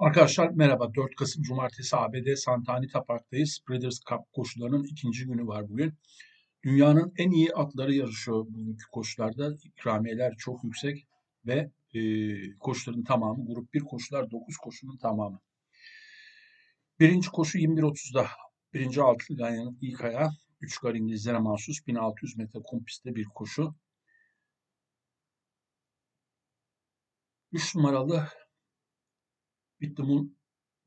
Arkadaşlar merhaba. 4 Kasım Cumartesi ABD Santa Anita Park'tayız. Breeders' Cup koşularının ikinci günü var bugün. Dünyanın en iyi atları yarışıyor bugünkü koşularda. İkramiyeler çok yüksek ve e, koşuların tamamı, grup 1 koşular 9 koşunun tamamı. Birinci koşu 21.30'da. Birinci altı Ganyan'ın ilk ayağı. 3 gar İngilizlere mahsus 1600 metre kum pistte bir koşu. 3 numaralı Bittimun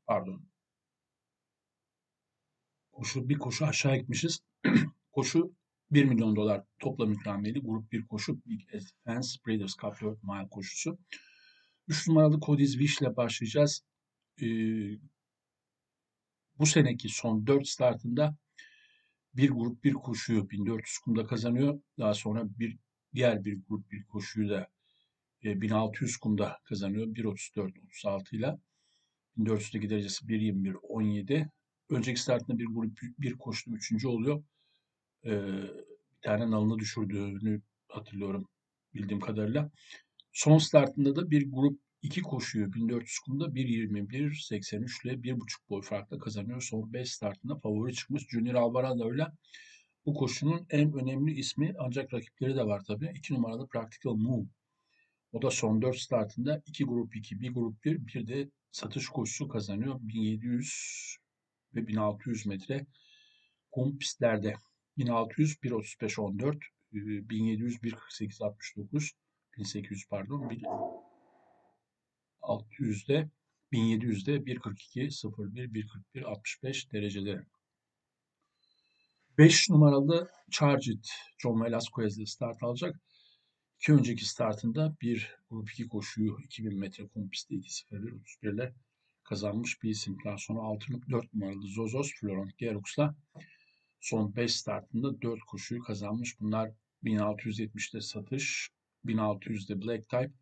pardon. Koşu bir koşu aşağı gitmişiz. koşu 1 milyon dolar toplam ikramiyeli grup bir koşu Big Advance Breeders' Cup 4 mile koşusu. 3 numaralı Cody's Wish ile başlayacağız. Ee, bu seneki son 4 startında bir grup bir koşuyu 1400 kumda kazanıyor. Daha sonra bir diğer bir grup bir koşuyu da 1600 kumda kazanıyor. 1.34-36 ile. 1400'deki derecesi 1.21-17. Önceki startında bir grup bir koştu. Üçüncü oluyor. Ee, bir tane nalını düşürdüğünü hatırlıyorum bildiğim kadarıyla. Son startında da bir grup iki koşuyor 1400 kumda 1.21-83 ile 1.5 boy farkla kazanıyor. Son 5 startında favori çıkmış. Junior Alvarado öyle. Bu koşunun en önemli ismi ancak rakipleri de var tabii. 2 numaralı Practical Move. O da son 4 startında 2 grup 2, bir grup 1, bir de satış koşusu kazanıyor. 1700 ve 1600 metre kum pistlerde. 1600 1.35 14, 1700 1.48 69, 1800 pardon, 600'de 1700'de 1.42 01 1.41 65 derecede. 5 numaralı Charge John Velasquez'de start alacak. İki önceki startında bir grup 2 koşuyu 2000 metre kum pistte 2.01.31 ile kazanmış bir isim. Daha sonra 6, 4 numaralı Zozos Florent Gerox'la son 5 startında 4 koşuyu kazanmış. Bunlar 1670'de satış, 1600'de Black Type,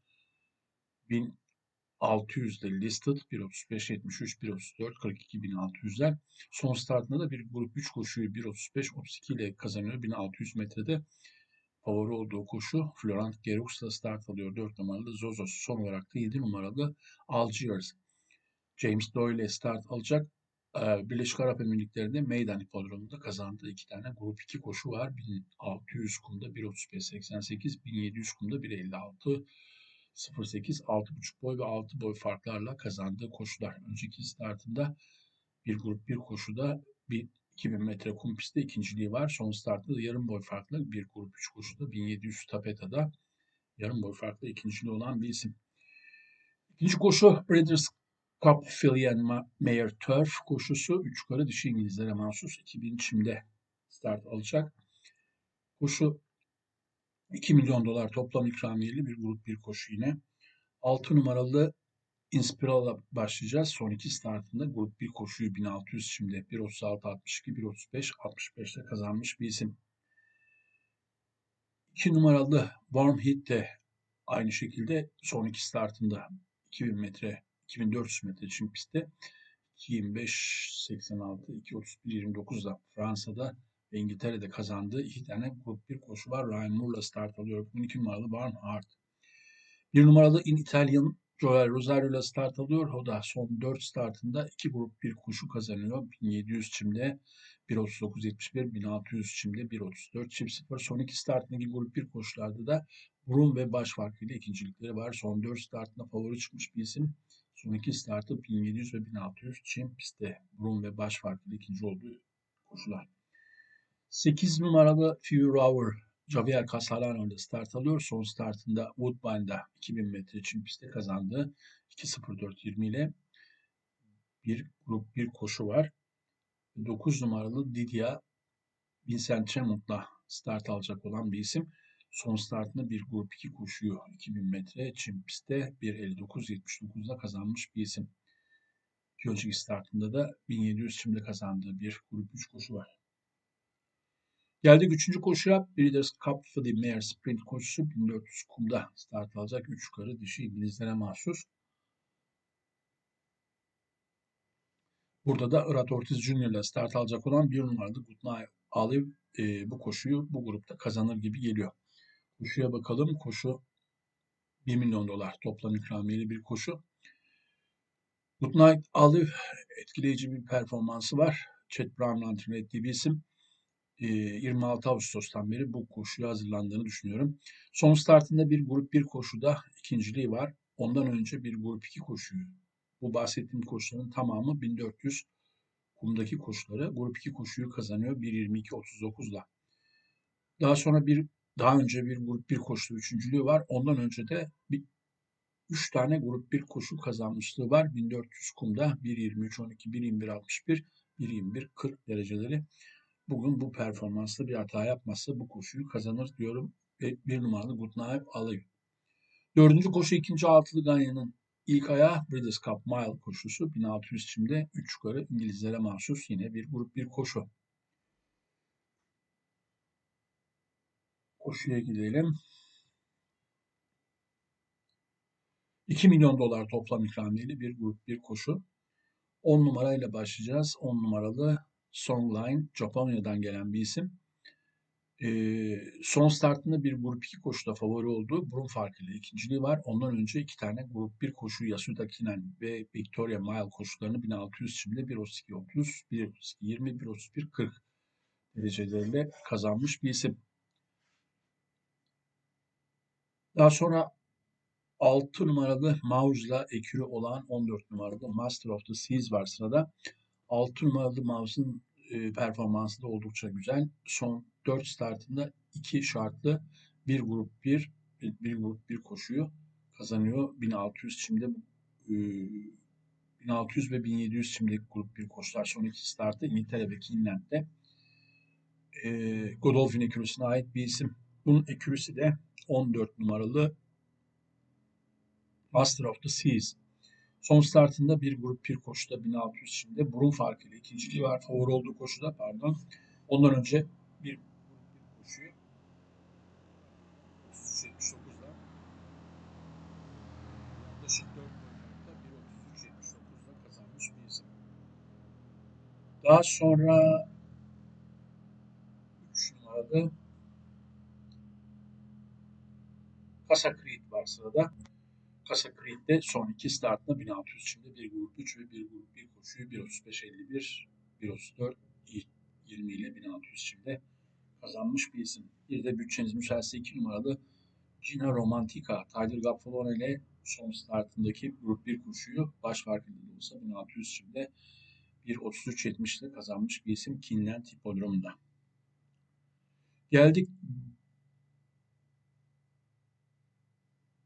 1600'de Listed, 1.35-73, 1.34, 42 1600'ler. Son startında da bir grup 3 koşuyu 1.35-32 ile kazanıyor 1600 metrede favori olduğu koşu Florent Gerox'la start alıyor. 4 numaralı Zozos. Son olarak da 7 numaralı Algiers. James Doyle start alacak. Ee, Birleşik Arap Emirlikleri'nde Meydan Hipodromu'nda kazandığı iki tane grup 2 koşu var. 1600 kumda 1.35.88, 1700 kumda 1.56 08, 6.5 boy ve 6 boy farklarla kazandığı koşular. Önceki startında bir grup bir koşuda bir 2000 metre kum pistte ikinciliği var. Son startta yarım boy farklı bir grup 3 koşuda 1700 tapeta'da yarım boy farklı ikinciliği olan bir isim. İkinci koşu Breeders' Cup Fillian Mayer Turf koşusu. 3 yukarı dişi İngilizlere mahsus 2000 çimde start alacak. Koşu 2 milyon dolar toplam ikramiyeli bir grup bir koşu yine. 6 numaralı Inspiral'la başlayacağız. Son iki startında grup bir koşuyu 1600 şimdi 1.36 62 1.35 65'te kazanmış bir isim. 2 numaralı Warm Heat de aynı şekilde son iki startında 2000 metre 2400 metre için pistte 25 86 231 29'da Fransa'da ve İngiltere'de kazandığı iki tane grup bir koşu var. Ryan Moore'la start alıyor. 12 numaralı Warm Heart. Bir numaralı In Italian Joel Rosario ile start alıyor. O da son 4 startında 2 grup bir koşu kazanıyor. 1700 çimde 1.39.71, 1600 çimde 1.34 çim 0. Son 2 startındaki grup bir koşularda da burun ve baş farkıyla ikincilikleri var. Son 4 startında favori çıkmış bir isim. Son 2 startı 1700 ve 1600 çim pistte burun ve baş farkıyla ikinci olduğu koşular. 8 numaralı Few Hour Javier Casalano ile start alıyor. Son startında Woodbine'da 2000 metre için pistte kazandı. 2.04.20 ile bir grup bir koşu var. 9 numaralı Didia Vincent Tremond'la start alacak olan bir isim. Son startında bir grup 2 koşuyu 2000 metre çim pistte 1.59.79'da kazanmış bir isim. Bir önceki startında da 1700 çimde kazandığı bir grup 3 koşu var. Geldik üçüncü koşuya. Breeders' Cup the Mare Sprint koşusu 1400 kumda start alacak. Üç yukarı dişi İngilizlere mahsus. Burada da Irat Ortiz Junior ile start alacak olan bir numaralı Goodnight Olive e, bu koşuyu bu grupta kazanır gibi geliyor. Koşuya bakalım. Koşu 1 milyon dolar toplam ikramiyeli bir koşu. Night Olive etkileyici bir performansı var. Chet antrenör ettiği bir isim. Ee, 26 Ağustos'tan beri bu koşuya hazırlandığını düşünüyorum. Son startında bir grup 1 koşuda ikinciliği var. Ondan önce bir grup 2 koşuyu. Bu bahsettiğim koşuların tamamı 1400 kumdaki koşuları. Grup 2 koşuyu kazanıyor 1.22.39'la. Daha sonra bir daha önce bir grup 1 koşu üçüncülüğü var. Ondan önce de bir 3 tane grup 1 koşu kazanmışlığı var. 1400 kumda 1.23.12, 1.21.61, 1.21.40 dereceleri. Bugün bu performansla bir hata yapmazsa bu koşuyu kazanır diyorum. Ve bir numaralı Goodnight alayım. Dördüncü koşu ikinci altılı Ganyan'ın ilk ayağı Breeders' Cup Mile koşusu. 1600 çimde 3 yukarı İngilizlere mahsus yine bir grup bir koşu. Koşuya gidelim. 2 milyon dolar toplam ikramiyeli bir grup bir koşu. 10 numarayla başlayacağız. 10 numaralı Songline Japonya'dan gelen bir isim. Ee, son startında bir grup 2 koşuda favori olduğu burun farkıyla ikinciliği var. Ondan önce iki tane grup 1 koşu Yasuda Kinen ve Victoria Mile koşularını 1600 şimdi 1.32.30, 1.32.20, 1.31.40 dereceleriyle kazanmış bir isim. Daha sonra 6 numaralı Mause'la ekürü olan 14 numaralı Master of the Seas var sırada. 6 numaralı Mause'un e, performansı da oldukça güzel. Son 4 startında 2 şartlı bir grup 1 bir, bir grup 1 koşuyu kazanıyor. 1600 şimdi e, 1600 ve 1700 şimdi grup 1 koşular son iki startı İngiltere ve Kinland'de e, Godolphin ekürüsüne ait bir isim. Bunun ekürüsü de 14 numaralı Master of the Seas. Son startında bir grup bir koşuda 1600 şimdi burun farkıyla ikinciliği var. Favori olduğu koşuda pardon. Ondan önce bir koşuyu 33.79'da yaklaşık 4 boyunca 1.33.79'da kazanmış bir. Daha sonra 3 numaralı Kasa Creed var sırada. Kasa son iki startında 1600 şimdi bir grup 3 ve bir grup 1 koşuyu 1.35.51, 1.34, 20 ile 1600 şimdi kazanmış bir isim. Bir de bütçeniz müsaitse 2 numaralı Gina Romantica, Tyler Gaffalone ile son startındaki grup 1 koşuyu baş farkında da olsa 1600 şimdi 1.33.70 ile kazanmış bir isim Kinland Hipodromu'nda. Geldik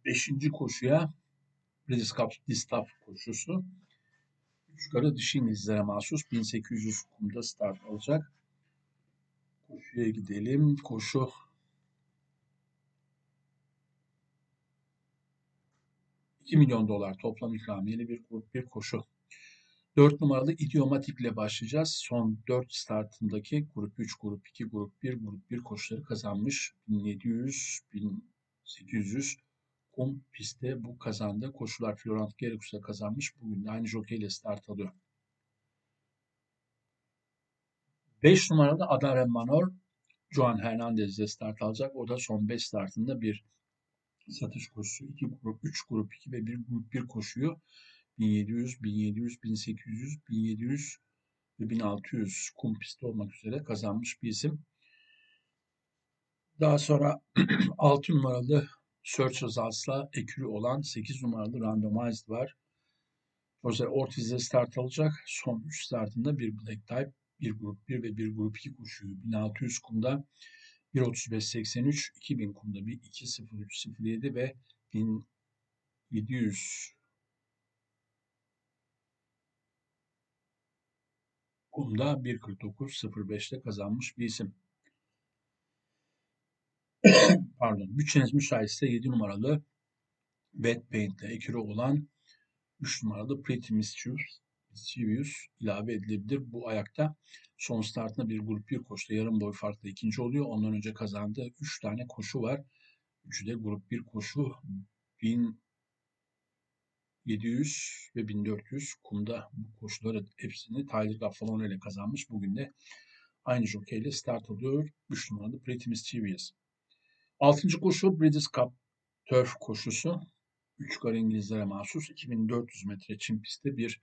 Beşinci koşuya British Cup Distaff koşusu. Üç yukarı dişi İngilizlere mahsus 1800 kumda start alacak. Koşuya gidelim. Koşu ...2 milyon dolar toplam ikramiyeli bir grup bir koşu. 4 numaralı idiomatik ile başlayacağız. Son 4 startındaki grup 3, grup 2, grup 1, grup 1 koşuları kazanmış. 1700, 1800, kum pistte bu kazandı. Koşular Florent Gerix'e kazanmış. Bugün de aynı jockey start alıyor. 5 numarada Adare Manor Juan Hernandez ile start alacak. O da son 5 startında bir satış koşusu. 2 grup, 3 grup 2 ve 1 grup 1 koşuyor. 1700, 1700, 1800, 1700 ve 1600 kum pisti olmak üzere kazanmış bir isim. Daha sonra 6 numaralı Search Results'la ekürü olan 8 numaralı Randomized var. Jose Ortiz'e start alacak. Son 3 startında bir Black Type, bir grup 1 ve bir grup 2 koşuyu 1600 kumda 1.35.83, 2000 kumda 2.03.07 ve 1700 kumda 1.49.05'te kazanmış bir isim pardon bütçeniz müsaitse 7 numaralı Wet Paint ile ekürü olan 3 numaralı Pretty Mischievous, ilave edilebilir. Bu ayakta son startında bir grup bir koşuda yarım boy farklı ikinci oluyor. Ondan önce kazandığı 3 tane koşu var. Üçü de grup bir koşu 1700 ve 1400 kumda bu koşuları hepsini Tyler Gaffalone ile kazanmış. Bugün de aynı jockey ile start alıyor. 3 numaralı Pretty Mischievous. Altıncı koşu British Cup Turf koşusu. Üç kare İngilizlere mahsus 2400 metre çim pistte bir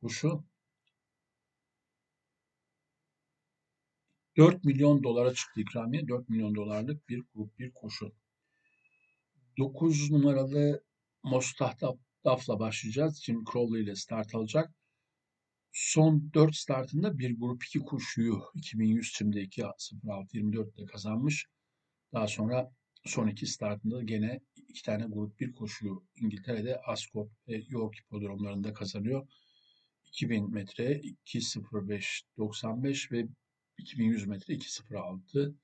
koşu. 4 milyon dolara çıktı ikramiye. 4 milyon dolarlık bir grup bir koşu. 9 numaralı Mostahdaf'la başlayacağız. Jim Crowley ile start alacak. Son 4 startında bir grup 2 koşuyu 2100 çimde 2.06.24'te kazanmış. Daha sonra son iki startında gene iki tane grup bir koşuyu İngiltere'de Ascot ve York hipodromlarında kazanıyor. 2000 metre 2.05.95 ve 2100 metre 2.06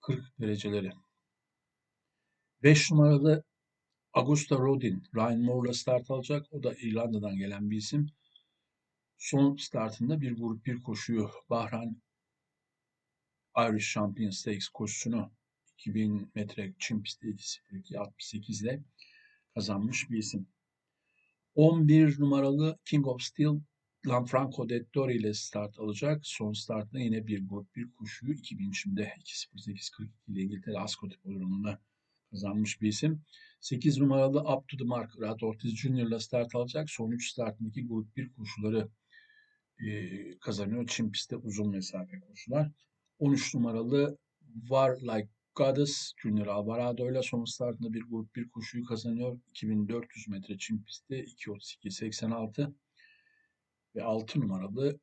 40 dereceleri. 5 numaralı Augusta Rodin, Ryan Moore'la start alacak. O da İrlanda'dan gelen bir isim. Son startında bir grup bir koşuyu Bahrain Irish Champion Stakes koşusunu 2000 metre çim pistte 2.02.68 ile kazanmış bir isim. 11 numaralı King of Steel Lanfranco Dettori ile start alacak. Son startta yine bir grup bir koşuyu 2000 çimde 2.08.42 ile İngiltere Ascot Hipodromu'nda kazanmış bir isim. 8 numaralı Up to the Mark Rad Ortiz Jr. ile start alacak. Son 3 startındaki grup bir koşuları e, kazanıyor. Çim pistte uzun mesafe koşular. 13 numaralı War Like Goddess Junior Alvarado ile son startında bir grup bir koşuyu kazanıyor. 2400 metre çim pistte 2.32.86 ve 6 numaralı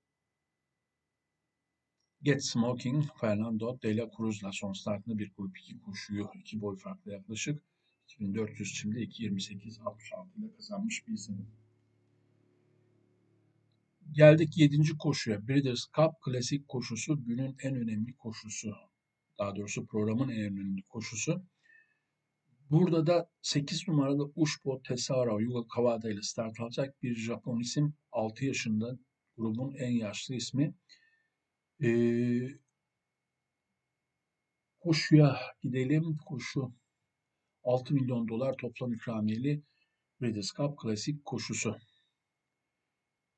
Get Smoking Fernando de la Cruz'la son startında bir grup 2 koşuyu 2 boy farklı yaklaşık 2400 çimde 2.28.66 ile kazanmış bir isim. Geldik 7. koşuya. Breeders' Cup klasik koşusu günün en önemli koşusu. Daha doğrusu programın en önemli koşusu. Burada da 8 numaralı Ushbo Tesaro Yuga Kawada ile start alacak bir Japon isim. 6 yaşında grubun en yaşlı ismi. Ee, koşuya gidelim. Koşu 6 milyon dolar toplam ikramiyeli Breeders' Cup klasik koşusu.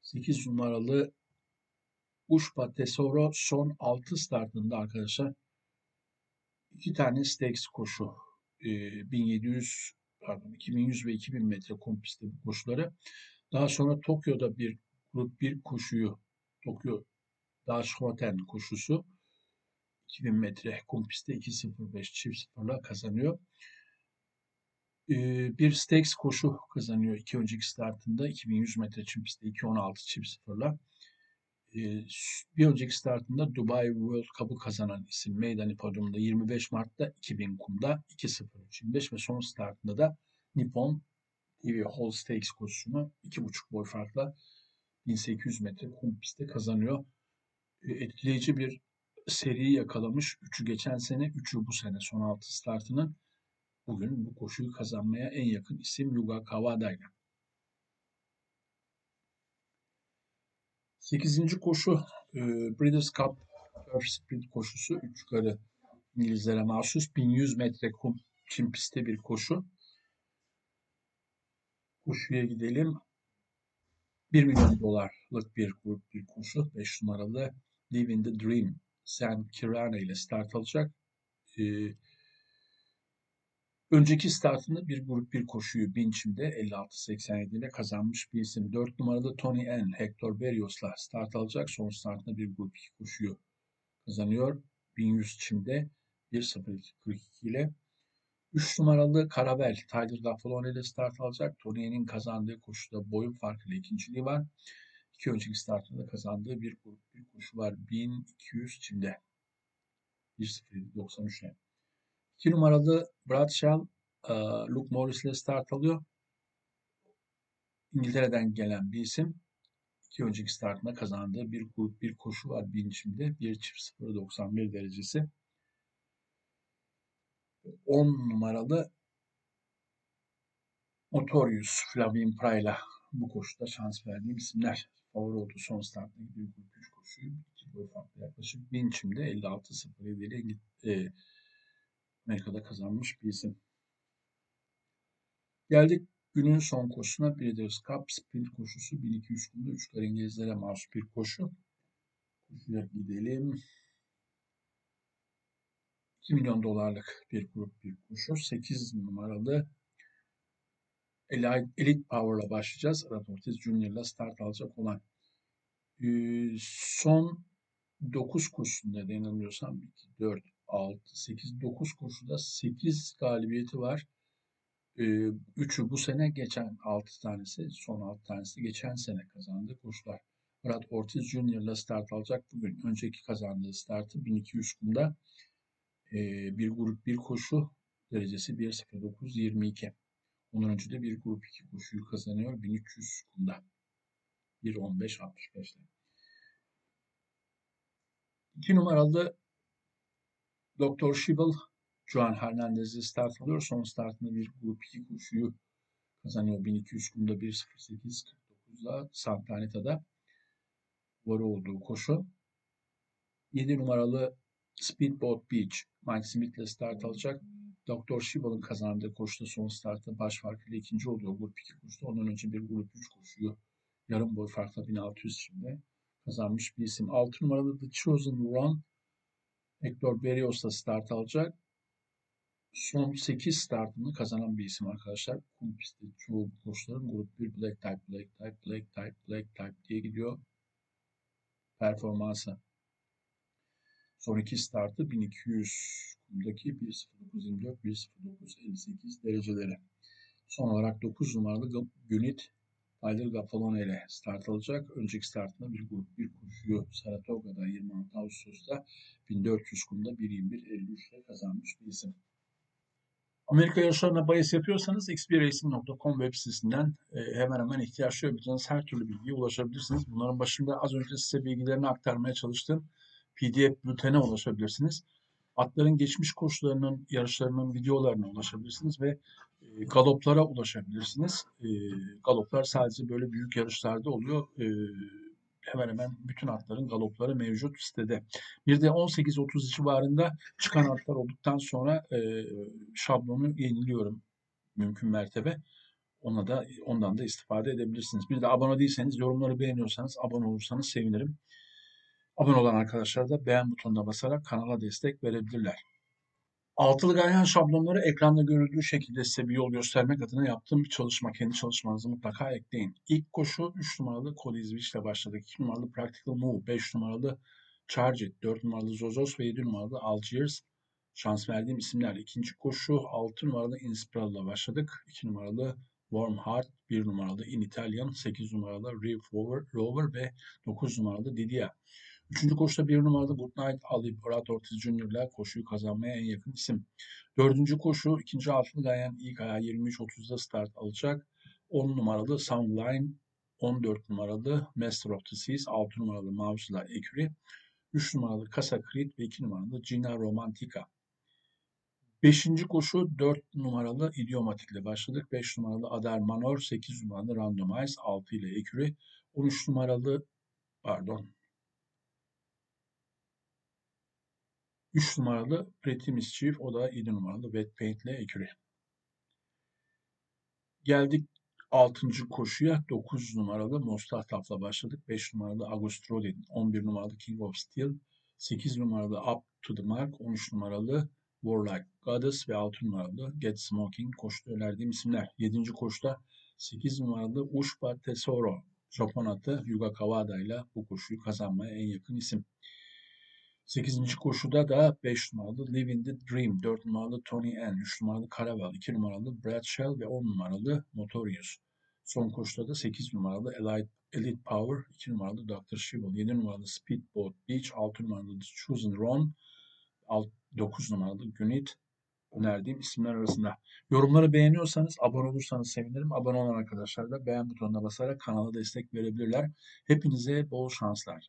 8 numaralı Ushpa Tesoro son 6 startında arkadaşlar iki tane stakes koşu e, 1700 pardon 2100 ve 2000 metre kum pisti bu koşuları. Daha sonra Tokyo'da bir grup bir koşuyu Tokyo Daşhoten koşusu 2000 metre kum pistte 2.05 çift sıfırla kazanıyor. Ee, bir stakes koşu kazanıyor iki önceki startında 2100 metre çim pistte 2.16 çift sıfırla. Bir önceki startında Dubai World Cup'ı kazanan isim meydan hipodromunda 25 Mart'ta 2000 kumda 2.03.25 ve son startında da Nippon TV Hall Stakes koşusunu 2.5 boy farkla 1800 metre kum pistte kazanıyor. Etkileyici bir seri yakalamış. Üçü geçen sene, üçü bu sene son altı startının. Bugün bu koşuyu kazanmaya en yakın isim Yuga Kawada'yla. Sekizinci koşu e, Breeders' Cup Turf Sprint koşusu. Üç yukarı İngilizlere mahsus 1100 metre kum çim pistte bir koşu. Koşuya gidelim. 1 milyon dolarlık bir grup bir koşu. 5 numaralı Living the Dream San Kirana ile start alacak. Ee, önceki startında bir grup bir koşuyu Binçim'de 56-87 ile kazanmış bir isim. 4 numaralı Tony N. Hector Berrios'la start alacak. Son startında bir grup 2 koşuyu kazanıyor. 1100 çimde 1.02.42 ile 3 numaralı Karavel Tyler Lafalone ile start alacak. Tony'nin kazandığı koşuda boyun farkıyla ikinciliği var. İki önceki startında kazandığı bir grup bir koşu var. 1200 çimde. 1.07.93 ile. 2 numaralı Bradshaw e, Luke Morris ile start alıyor. İngiltere'den gelen bir isim. İki önceki startında kazandığı bir bir koşu var 1000 çimde. 1 çift 0.91 derecesi. 10 numaralı Motorius Flavin Prayla bu koşuda şans verdiğim isimler. Favori olduğu son startta gidiyor grup 3 koşuyu. İki boy farklı yaklaşık 1000 çimde 56.07 ile e, Amerika'da kazanmış bir isim. Geldik günün son koşusuna Breeders' Cup sprint koşusu 1200 kumda 3 kare İngilizlere mahsus bir koşu. Koşuya gidelim. 2 milyon dolarlık bir grup bir koşu. 8 numaralı Elite Power'la başlayacağız. Arat Ortiz Junior'la start alacak olan Ee, son 9 kursunda da yanılmıyorsam 2, 4, 6, 8, 9 kursunda 8 galibiyeti var. Ee, 3'ü bu sene geçen 6 tanesi, son 6 tanesi geçen sene kazandığı koşular. Brad Ortiz ile start alacak bugün. Önceki kazandığı startı 1200 kumda e, bir grup bir koşu derecesi 1.09.22. Ondan önce de bir grup 2 koşuyu kazanıyor 1300 kumda. 1.15.65'te. 2 numaralı Doktor Şibel Juan Hernandez'i start alıyor. Son startında bir grup 2 koşuyu kazanıyor. 1200 kumda 1.08.49'da Santa Anita'da var olduğu koşu. 7 numaralı Speedboat Beach Mike Smith ile start alacak. Doktor Şibel'in kazandığı koşuda son startta baş farkıyla ikinci oluyor grup 2 koşuda. Ondan önce bir grup 3 koşuyu yarım boy farkla 1600 şimdi kazanmış bir isim. 6 numaralı The Chosen Run Hector Berrios'la start alacak. Son 8 startını kazanan bir isim arkadaşlar. Kum pistte çoğu koşuların grup 1 Black Type, Black Type, Black Type, Black Type diye gidiyor performansı. Son iki startı 1200 kumdaki 1.0924, 1.0958 dereceleri. Son olarak 9 numaralı Günit Tyler Gaffalone ile start alacak. Önceki startında bir grup bir koşuyu Saratoga'da 26 Ağustos'ta 1400 kumda 1.21.53 ile kazanmış bir isim. Amerika yarışlarına bahis yapıyorsanız xbracing.com web sitesinden e, hemen hemen ihtiyaç duyabileceğiniz her türlü bilgiye ulaşabilirsiniz. Bunların başında az önce size bilgilerini aktarmaya çalıştığım PDF bültene ulaşabilirsiniz. Atların geçmiş koşularının, yarışlarının videolarına ulaşabilirsiniz ve e, galoplara ulaşabilirsiniz. E, galoplar sadece böyle büyük yarışlarda oluyor. E, hemen hemen bütün atların galopları mevcut sitede. Bir de 18-30 civarında çıkan atlar olduktan sonra e, şablonu yeniliyorum mümkün mertebe. Ona da ondan da istifade edebilirsiniz. Bir de abone değilseniz yorumları beğeniyorsanız abone olursanız sevinirim. Abone olan arkadaşlar da beğen butonuna basarak kanala destek verebilirler. Altılı ganyan şablonları ekranda görüldüğü şekilde size bir yol göstermek adına yaptığım bir çalışma. Kendi çalışmanızı mutlaka ekleyin. İlk koşu 3 numaralı Cody Switch ile başladık. 2 numaralı Practical Move, 5 numaralı Charge It, 4 numaralı Zozos ve 7 numaralı Algiers. Şans verdiğim isimler. İkinci koşu 6 numaralı Inspiral ile başladık. 2 numaralı Warm Heart, 1 numaralı In Italian, 8 numaralı Reef Rover ve 9 numaralı Didia. Üçüncü koşuda bir numaralı Goodnight Ali Brad Ortiz ile koşuyu kazanmaya en yakın isim. Dördüncü koşu ikinci altılı gayen ilk ayağı 23.30'da start alacak. 10 numaralı Soundline, 14 numaralı Master of the Seas, 6 numaralı Mavsula Eküri, 3 numaralı Casa Creed ve 2 numaralı Gina Romantica. Beşinci koşu 4 numaralı idiomatik ile başladık. 5 numaralı Adar Manor, 8 numaralı Randomize, 6 ile Eküri, 13 numaralı pardon 3 numaralı Pretty Mischief, o da 7 numaralı Wet Paint ile Eküri. Geldik 6. koşuya 9 numaralı Mostahtaf'la başladık. 5 numaralı Agostrodin, 11 numaralı King of Steel, 8 numaralı Up to the Mark, 13 numaralı Warlike Goddess ve 6 numaralı Get Smoking koştu önerdiğim isimler. 7. koşuda 8 numaralı Ushba Tesoro Japon atı Yuga Kawada ile bu koşuyu kazanmaya en yakın isim. 8. koşuda da 5 numaralı Living the Dream, 4 numaralı Tony N, 3 numaralı Caravel, 2 numaralı Brad Shell ve 10 numaralı Notorious. Son koşuda da 8 numaralı Elite, Elite Power, 2 numaralı Dr. Shivel, 7 numaralı Speedboat Beach, 6 numaralı The Chosen Ron, 9 numaralı Günit önerdiğim isimler arasında. Yorumları beğeniyorsanız, abone olursanız sevinirim. Abone olan arkadaşlar da beğen butonuna basarak kanala destek verebilirler. Hepinize bol şanslar.